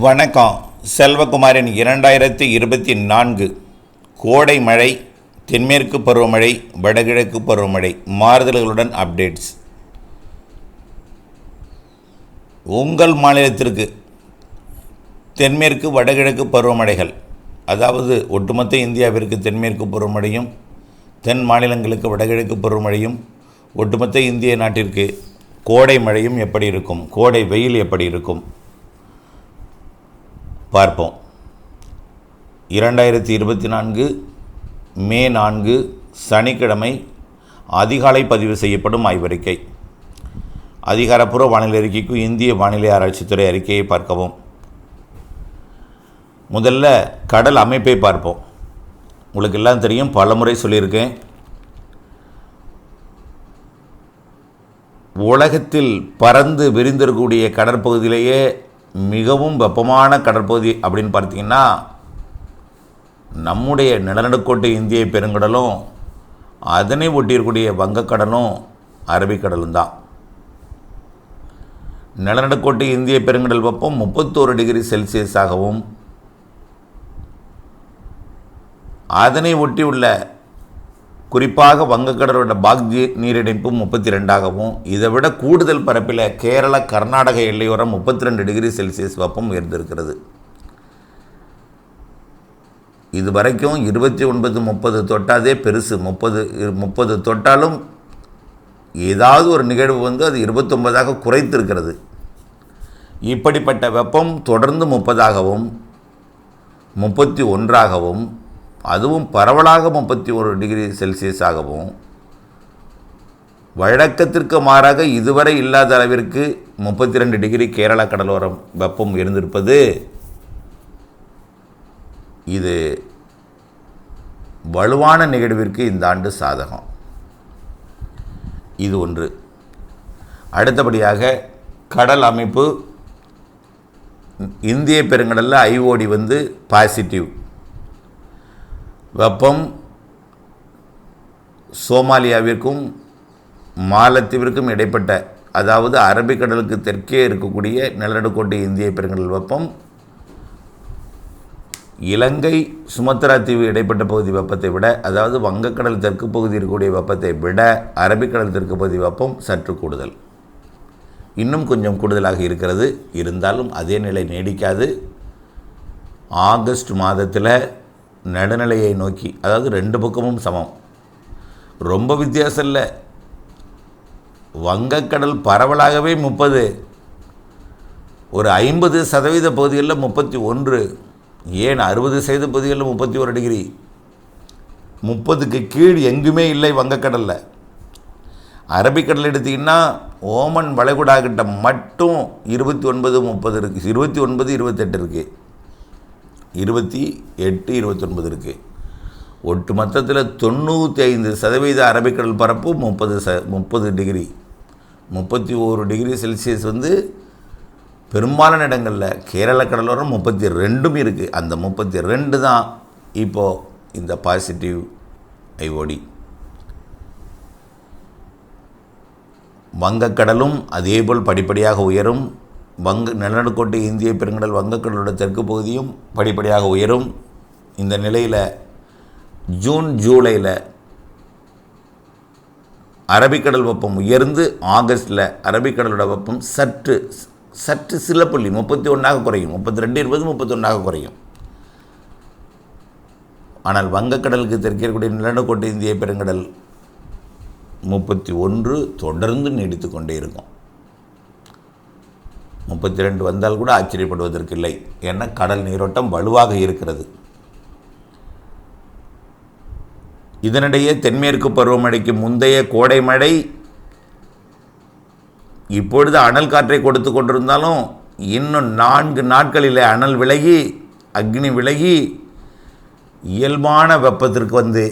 வணக்கம். செல்வகுமாரின் இரண்டாயிரத்தி இருபத்தி நான்கு கோடை மழை தென்மேற்கு பருவமழை வடகிழக்கு பருவமழை மாறுதல்களுடன் அப்டேட்ஸ். உங்கள் மாநிலத்திற்கு தென்மேற்கு வடகிழக்கு பருவமழைகள் அதாவது ஒட்டுமொத்த இந்தியாவிற்கு தென்மேற்கு பருவமழையும் தென் மாநிலங்களுக்கு வடகிழக்கு பருவமழையும் ஒட்டுமொத்த இந்திய நாட்டிற்கு கோடை மழையும் எப்படி இருக்கும்? கோடை வெயில் எப்படி இருக்கும்? பார்ப்போம். இரண்டாயிரத்தி இருபத்தி நான்கு மே நான்கு சனிக்கிழமை அதிகாலை பதிவு செய்யப்படும் ஆய்வறிக்கை. அதிகாரப்பூர்வ வானிலை அறிக்கைக்கு இந்திய வானிலை ஆராய்ச்சித்துறை அறிக்கையை பார்க்கவும். முதல்ல கடல் அமைப்பை பார்ப்போம். உங்களுக்கு எல்லாம் தெரியும் பலமுறை சொல்லியிருக்கேன். உலகத்தில் பறந்து விரிந்திருக்கக்கூடிய கடற்பகுதியிலேயே மிகவும் வெப்பமான கடற்பகுதி அப்படின்னு பார்த்தீங்கன்னா நம்முடைய நிலநடுக்கோட்டை இந்திய பெருங்கடலும் அதனை ஒட்டியிருக்கூடிய வங்கக்கடலும் அரபிக்கடலும் தான். நிலநடுக்கோட்டை இந்திய பெருங்கடல் வெப்பம் முப்பத்தோரு டிகிரி செல்சியஸாகவும் அதனை ஒட்டியுள்ள குறிப்பாக வங்கக்கடலோட பாக்ஜி நீரிணைப்பு முப்பத்தி ரெண்டாகவும் இதை விட கூடுதல் பரப்பில் கேரள கர்நாடக எல்லையோரம் முப்பத்தி ரெண்டு டிகிரி செல்சியஸ் வெப்பம் உயர்ந்திருக்கிறது. இது வரைக்கும் இருபத்தி ஒன்பது முப்பது தொட்டாதே பெருசு. முப்பது முப்பது தொட்டாலும் ஏதாவது ஒரு நிகழ்வு வந்து அது இருபத்தொன்பதாக குறைத்திருக்கிறது. இப்படிப்பட்ட வெப்பம் தொடர்ந்து முப்பதாகவும் முப்பத்தி ஒன்றாகவும் அதுவும் பரவலாக முப்பத்தி ஒரு டிகிரி செல்சியஸாகவும் வழக்கத்திற்கு மாறாக இதுவரை இல்லாத அளவிற்கு முப்பத்தி ரெண்டு டிகிரி கேரளா கடலோரம் வெப்பம் இருந்திருப்பது இது வலுவான நிகழ்விற்கு இந்த ஆண்டு சாதகம். இது ஒன்று. அடுத்தபடியாக கடல் அமைப்பு இந்திய பெருங்கடலில் ஐஓடி வந்து பாசிட்டிவ். வெப்பம் சோமாலியாவிற்கும் மாலத்தீவிற்கும் இடைப்பட்ட அதாவது அரபிக்கடலுக்கு தெற்கே இருக்கக்கூடிய நிலநடுக்கோட்டை இந்திய பெருங்கடல் வெப்பம் இலங்கை சுமத்ரா தீவு இடைப்பட்ட பகுதி வெப்பத்தை விட அதாவது வங்கக்கடல் தெற்கு பகுதி இருக்கக்கூடிய வெப்பத்தை விட அரபிக்கடல் தெற்கு பகுதி வெப்பம் சற்று கூடுதல். இன்னும் கொஞ்சம் கூடுதலாக இருக்கிறது. இருந்தாலும் அதே நிலை நீடிக்காது. ஆகஸ்ட் மாதத்தில் நடுநிலையை நோக்கி அதாவது ரெண்டு பக்கமும் சமம். ரொம்ப வித்தியாசம் இல்லை. வங்கக்கடல் பரவலாகவே முப்பது. ஒரு ஐம்பது சதவீத பகுதிகளில் முப்பத்தி ஒன்று. ஏன் அறுபது சதவீத பகுதிகளில் முப்பத்தி ஒரு டிகிரி? முப்பதுக்கு கீழ் எங்குமே இல்லை வங்கக்கடலில். அரபிக்கடல் எடுத்திங்கன்னா ஓமன் வளைகுடா கிட்ட மட்டும் இருபத்தி ஒன்பது முப்பது இருக்குது இருபத்தி ஒன்பது இருபத்தெட்டு இருக்குது இருபத்தி எட்டு இருபத்தொன்பது இருக்குது ஒட்டு மொத்தத்தில் தொண்ணூற்றி ஐந்து சதவீத அரபிக்கடல் பரப்பு முப்பது ச முப்பது டிகிரி. முப்பத்தி ஓரு டிகிரி செல்சியஸ் வந்து பெரும்பாலான இடங்களில் கேரள கடலோரம் முப்பத்தி ரெண்டும் இருக்குது அந்த முப்பத்தி ரெண்டு தான் இப்போது இந்த பாசிட்டிவ் ஐஓடி. வங்கக்கடலும் அதேபோல் படிப்படியாக உயரும். வங்க நிலநடுக்கோட்டை இந்திய பெருங்கடல் வங்கக்கடலோட தெற்கு பகுதியும் படிப்படியாக உயரும். இந்த நிலையில் ஜூன் ஜூலையில் அரபிக்கடல் வெப்பம் உயர்ந்து ஆகஸ்டில் அரபிக்கடலோட வெப்பம் சற்று சற்று சில புள்ளி முப்பத்தி ஒன்றாக குறையும். முப்பத்தி ரெண்டு இருபது முப்பத்தி ஒன்றாக குறையும். ஆனால் வங்கக்கடலுக்கு தெற்கே இருக்கக்கூடிய நிலநடுக்கோட்டை இந்திய பெருங்கடல் முப்பத்தி ஒன்று தொடர்ந்து நீடித்து கொண்டே இருக்கும். முப்பத்தி ரெண்டு வந்தால் கூட ஆச்சரியப்படுவதற்கில்லை. ஏன்னா கடல் நீரோட்டம் வலுவாக இருக்கிறது. இதனிடையே தென்மேற்கு பருவமழைக்கு முந்தைய கோடை மழை இப்பொழுது அனல் காற்றை கொடுத்து கொண்டிருந்தாலும் இன்னும் நான்கு நாட்களில் அனல் விலகி அக்னி விலகி இயல்பான வெப்பத்திற்கு வந்து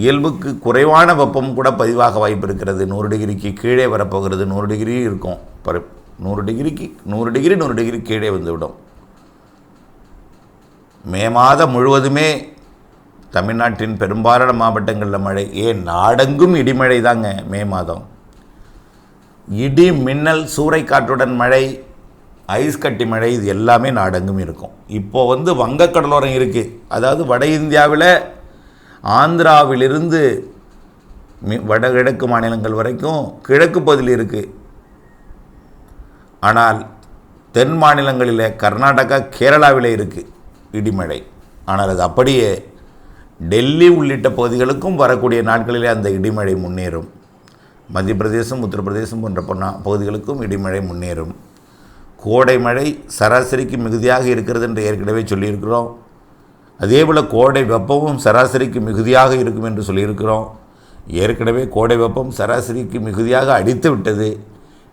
இயல்புக்கு குறைவான வெப்பம் கூட பதிவாக வாய்ப்பு இருக்கிறது நூறு டிகிரிக்கு கீழே வரப்போகிறது. நூறு டிகிரி இருக்கும். பரு நூறு டிகிரிக்கு நூறு டிகிரி நூறு டிகிரி கீழே வந்துவிடும். மே மாதம் முழுவதுமே தமிழ்நாட்டின் பெரும்பாலான மாவட்டங்களில் மழை. ஏன்? நாடெங்கும் இடிமழை தாங்க மே மாதம். இடி மின்னல் சூறைக்காற்றுடன் மழை ஐஸ் கட்டி மழை இது எல்லாமே நாடெங்கும் இருக்கும். இப்போ வந்து வங்கக்கடலோரம் இருக்குது அதாவது வட இந்தியாவில் ஆந்திராவிலிருந்து மி- வடகிழக்கு மாநிலங்கள் வரைக்கும் கிழக்கு பகுதியில் இருக்குது ஆனால் தென் மாநிலங்களில் கர்நாடகா கேரளாவில் இருக்குது இடிமழை. ஆனால் அது அப்படியே டெல்லி உள்ளிட்ட பகுதிகளுக்கும் வரக்கூடிய நாட்களிலே அந்த இடிமழை முன்னேறும். மத்திய பிரதேசம் உத்தரப்பிரதேசம் போன்ற பகுதிகளுக்கும் இடிமழை முன்னேறும். கோடை மழை சராசரிக்கு மிகுதியாக இருக்கிறது என்று ஏற்கனவே சொல்லியிருக்கிறோம். அதேபோல் கோடை வெப்பமும் சராசரிக்கு மிகுதியாக இருக்கும் என்று சொல்லியிருக்கிறோம். ஏற்கனவே கோடை வெப்பம் சராசரிக்கு மிகுதியாக அடித்து விட்டது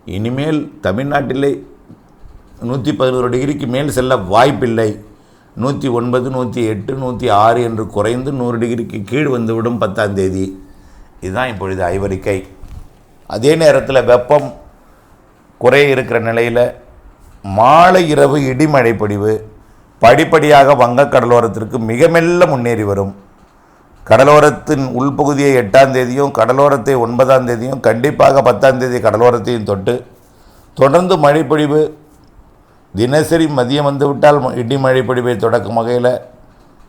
இனிமேல் தமிழ்நாட்டிலே நூற்றி பதினோரு டிகிரிக்கு மேல் செல்ல வாய்ப்பில்லை. நூற்றி ஒன்பது நூற்றி எட்டு நூற்றி ஆறு என்று குறைந்து நூறு டிகிரிக்கு கீழ் வந்துவிடும் பத்தாம் தேதி. இதுதான் இப்பொழுது ஐவறிக்கை அதே நேரத்தில் வெப்பம் குறைய இருக்கிற நிலையில் மாலை இரவு இடிமழை பொழிவு படிப்படியாக வங்கக் கடலோரத்திற்கு மிக மெல்ல முன்னேறி வரும். கடலோரத்தின் உள்பகுதியை எட்டாம் தேதியும் கடலோரத்தை ஒன்பதாம் தேதியும் கண்டிப்பாக பத்தாம் தேதி கடலோரத்தையும் தொட்டு தொடர்ந்து மழைப்பொழிவு. தினசரி மதியம் வந்துவிட்டால் ம- இடி மழைப்பொழிவை தொடக்கும் வகையில்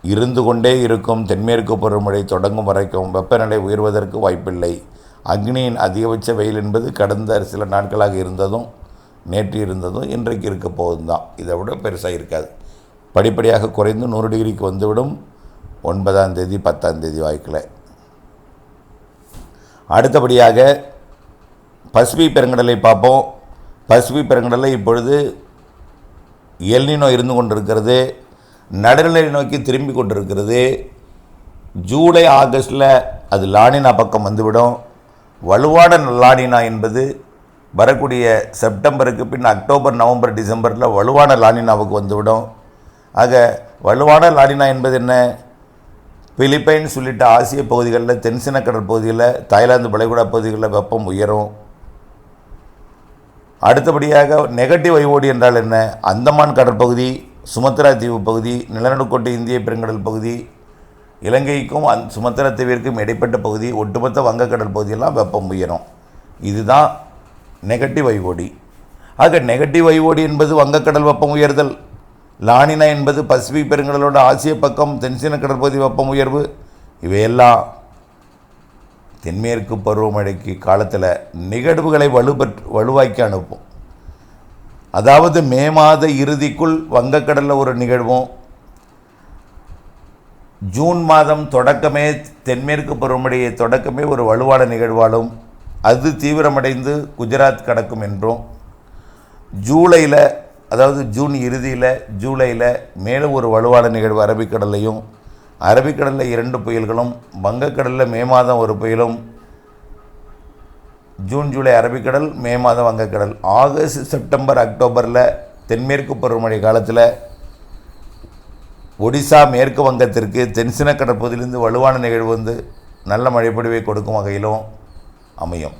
இருந்து கொண்டே இருக்கும் தென்மேற்கு பருவமழை தொடங்கும் வரைக்கும் வெப்பநிலை உயர்வதற்கு வாய்ப்பில்லை. அக்னியின் அதிகபட்ச வெயில் என்பது கடந்த சில நாட்களாக இருந்ததும் நேற்று இருந்ததும் இன்றைக்கு இருக்க போதும் தான் இதை விட பெருசாக இருக்காது. படிப்படியாக குறைந்து நூறு டிகிரிக்கு வந்துவிடும். ஒன்பதாம் தேதி பத்தாம் தேதி வாய்க்கில். அடுத்தபடியாக பசுபி பெருங்கடலை பார்ப்போம். பசுபி பெருங்கடலை இப்பொழுது எல்னினோ இருந்து கொண்டிருக்கிறது. நடுநிலை நோக்கி திரும்பி கொண்டிருக்கிறது. ஜூலை ஆகஸ்டில் அது லானினா பக்கம் வந்துவிடும். வலுவான லானினா என்பது வரக்கூடிய செப்டம்பருக்கு பின் அக்டோபர் நவம்பர் டிசம்பரில் வலுவான லானினாவுக்கு வந்துவிடும். ஆக வலுவான லானினா என்பது என்ன? பிலிப்பைன்ஸ் உள்ளிட்ட ஆசிய பகுதிகளில் தென்சின கடல் பகுதிகளில் தாய்லாந்து வளைகுடா பகுதிகளில் வெப்பம் உயரும். அடுத்தபடியாக நெகட்டிவ் ஐஓடி என்றால் என்ன? அந்தமான் கடற்பகுதி சுமத்ரா தீவு பகுதி நிலநடுக்கோட்டை இந்திய பெருங்கடல் பகுதி இலங்கைக்கும் அந் சுமத்ரா தீவிற்கும் இடைப்பட்ட பகுதி ஒட்டுமொத்த வங்கக்கடல் பகுதியெல்லாம் வெப்பம் உயரும். இதுதான் நெகட்டிவ் ஐஓடி. ஆக நெகட்டிவ் ஐஓடி என்பது வங்கக்கடல் வெப்பம் உயர்தல். லானினா என்பது பசிபிக் பெருங்கடலோட ஆசிய பக்கம் தென்சீன கடற்பகுதி வெப்பம் உயர்வு. இவையெல்லாம் தென்மேற்கு பருவமழைக்கு காலத்தில் நிகழ்வுகளை வலுப்பெற்று வலுவாக்கி அனுப்பும். அதாவது மே மாத இறுதிக்குள் வங்கக்கடலில் ஒரு நிகழ்வும் ஜூன் மாதம் தொடக்கமே தென்மேற்கு பருவமழையை தொடக்கமே ஒரு வலுவான நிகழ்வாலும் அது தீவிரமடைந்து குஜராத் கடக்கும் என்றும் ஜூலையில் அதாவது ஜூன் இறுதியில் ஜூலையில் மேலும் ஒரு வலுவான நிகழ்வு அரபிக்கடல்லையும் அரபிக்கடலில் இரண்டு புயல்களும் வங்கக்கடலில் மே மாதம் ஒரு புயலும் ஜூன் ஜூலை அரபிக்கடல் மே மாதம் வங்கக்கடல். ஆகஸ்ட் செப்டம்பர் அக்டோபரில் தென்மேற்கு பருவமழை காலத்தில் ஒடிசா மேற்கு வங்கத்திற்கு தென்சின கடற்பகுதியிலிருந்து வலுவான நிகழ்வு வந்து நல்ல மழைப்பொழிவை கொடுக்கும் வகையிலும் அமையும்.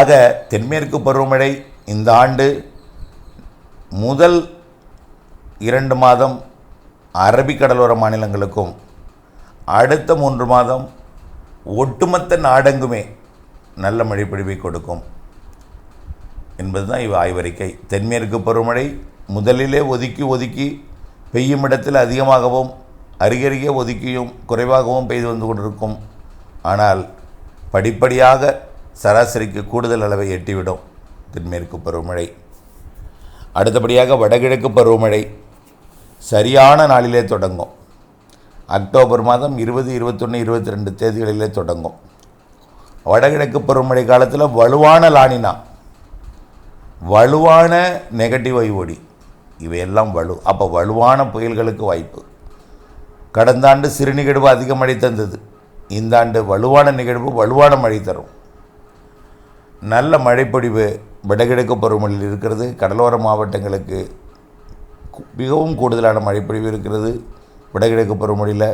ஆக தென்மேற்கு பருவமழை இந்த ஆண்டு முதல் இரண்டு மாதம் அரபிக்கடலோர மாநிலங்களுக்கும் அடுத்த மூன்று மாதம் ஒட்டுமொத்த நாடெங்குமே நல்ல மழைப்பொழிவை கொடுக்கும் என்பதுதான் இவ் ஆய்வறிக்கை. தென்மேற்கு பருவமழை முதலிலே ஒதுக்கி ஒதுக்கி பெய்யும் இடத்தில் அதிகமாகவும் அருகருகே ஒதுக்கியும் குறைவாகவும் பெய்து வந்து கொண்டிருக்கும். ஆனால் படிப்படியாக சராசரிக்கு கூடுதல் அளவை எட்டிவிடும் தென்மேற்கு பருவமழை. அடுத்தபடியாக வடகிழக்கு பருவமழை சரியான நாளிலே தொடங்கும். அக்டோபர் மாதம் இருபது இருபத்தொன்று இருபத்தி ரெண்டு தேதிகளிலே தொடங்கும். வடகிழக்கு பருவமழை காலத்தில் வலுவான லானினா வலுவான நெகட்டிவ் ஐஓடி இவையெல்லாம் வலு அப்போ வலுவான புயல்களுக்கு வாய்ப்பு. கடந்த ஆண்டு சிறு நிகழ்வு அதிக மழை தந்தது. இந்த ஆண்டு வலுவான நிகழ்வு வலுவான மழை தரும். நல்ல மழைப்பொழிவு வடகிழக்கு பருவமழையில் இருக்கிறது. கடலோர மாவட்டங்களுக்கு மிகவும் கூடுதலான மழைப்பொழிவு இருக்கிறது. வடகிழக்கு பருவமழையில்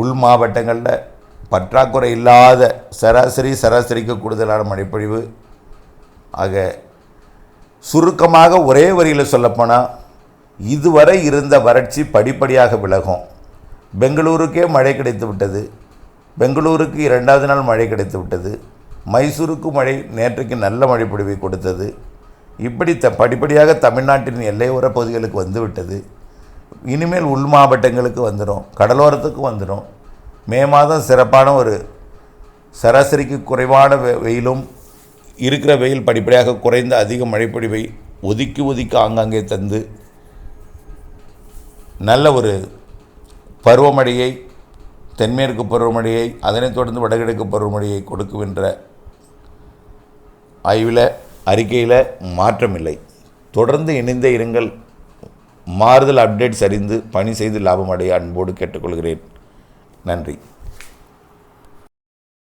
உள் மாவட்டங்களில் பற்றாக்குறை இல்லாத சராசரி சராசரிக்கு கூடுதலான மழைப்பொழிவு. ஆக சுருக்கமாக ஒரே வரியில் சொல்லப்போனால் இதுவரை இருந்த வறட்சி படிப்படியாக விலகும். பெங்களூருக்கே மழை கிடைத்து விட்டது பெங்களூருக்கு இரண்டாவது நாள் மழை கிடைத்து விட்டது மைசூருக்கு மழை நேற்றைக்கு நல்ல மழை பொழிவை கொடுத்தது. இப்படி த படிப்படியாக தமிழ்நாட்டின் எல்லையோர பகுதிகளுக்கு வந்துவிட்டது. இனிமேல் உள் மாவட்டங்களுக்கு வந்துடும் கடலோரத்துக்கு வந்துடும் மே மாதம் சிறப்பான ஒரு சராசரிக்கு குறைவான வெ- வெயிலும் இருக்கிற வெயில் படிப்படியாக குறைந்த அதிக மழைப்பொழிவை ஒதுக்கி ஒதுக்கி ஆங்காங்கே தந்து நல்ல ஒரு பருவமழையை தென்மேற்கு பருவமழையை அதனைத் தொடர்ந்து வடகிழக்கு பருவமழையை கொடுக்குகின்ற ஆய்வில் அறிக்கையில் மாற்றமில்லை. தொடர்ந்து இணைந்தே இருங்கள். மாறுதல் அப்டேட்ஸ் அறிந்து பணி செய்து லாபம் அடைய அன்போடு கேட்டுக்கொள்கிறேன். நன்றி.